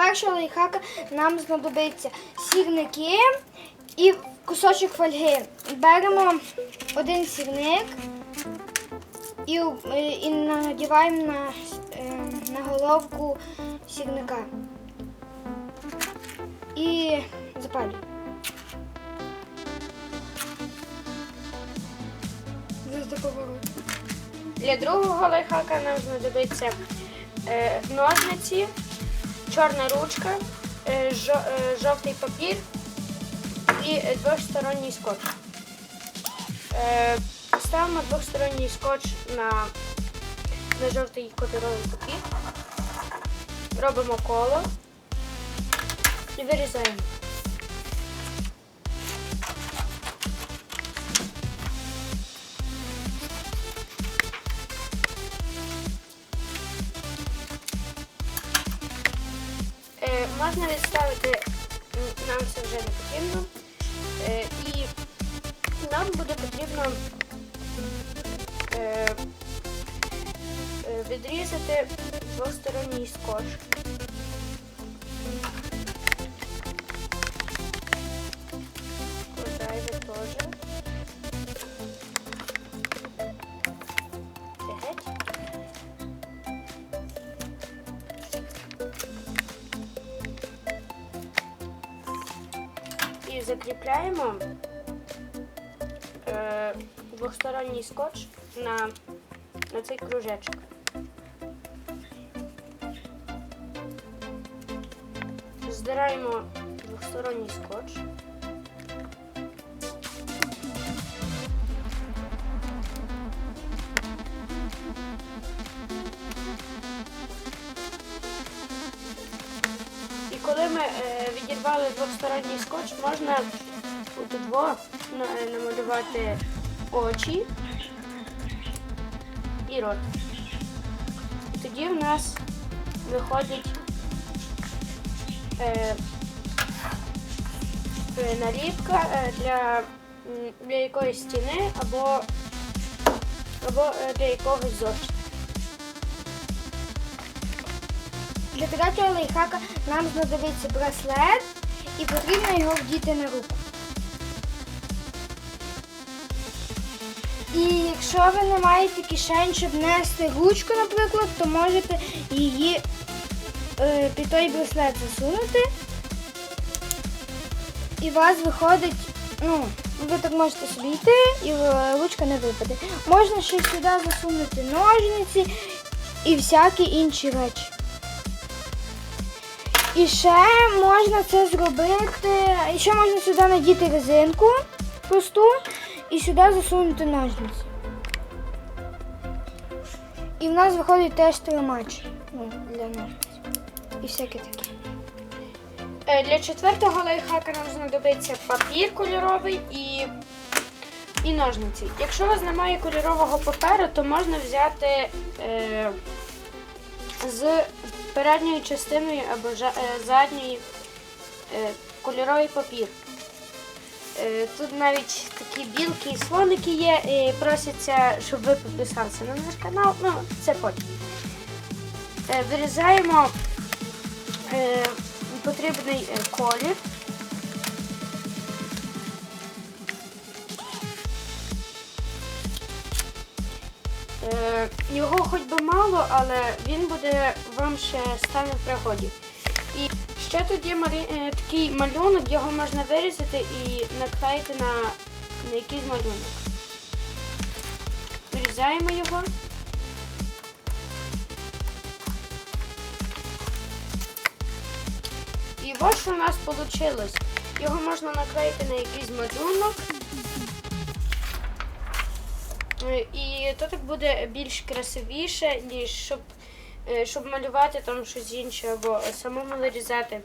першого лайфхака нам знадобиться сірники і кусочок фольги. Беремо один сірник і, е, і надіваємо на, е, на головку сірника. І запалюємо. Для другого лайфхака нам знадобиться е, ножниці, чорна ручка, е, е, жовтий папір і е, двосторонній скотч. Ставимо двосторонній скотч на, на жовтий кольоровий папір. Робимо коло і вирізаємо. Можна відставити, нам це вже не потрібно. Е, і нам буде потрібно е, е, відрізати двосторонній скотч. Закріпляємо е, двосторонній скотч на, на цей кружечок. Здираємо двосторонній скотч. І коли ми е, відірвали двосторонній скотч, можна у дво намалювати очі і рот. Тоді в нас виходить е, е, наліпка е, для, для якоїсь стіни або, або е, для якогось зошита. Для третього лайфхака нам знадобиться браслет і потрібно його вдіти на руку. І якщо ви не маєте кишень, щоб нести ручку, наприклад, то можете її е, під той браслет засунути. І у вас виходить, ну, ви так можете собі йти і е, ручка не випаде. Можна ще сюди засунути ножниці і всякі інші речі. І ще можна це зробити. І ще можна сюди надіти резинку просту і сюди засунути ножниці. І в нас виходить теж тримач ну, для ножниць. І всяке таке. Е, Для четвертого лайфхака нам знадобиться папір кольоровий і, і ножниці. Якщо у вас немає кольорового паперу, то можна взяти е, з передньої частиною або е, задньої е, кольоровий папір. Е, Тут навіть такі білки і слоники є, і просяться, щоб ви підписалися на наш канал. Ну, це потім. Вирізаємо потрібний колір. Його хоч би мало, але він буде вам ще стане в пригоді. І ще тут є е, такий малюнок, його можна вирізати і наклеїти на, на якийсь малюнок. Вирізаємо його. І ось що у нас вийшло. Його можна наклеїти на якийсь малюнок. Е, І то так буде більш красивіше, ніж щоб, е, щоб малювати там щось інше або самому нарізати.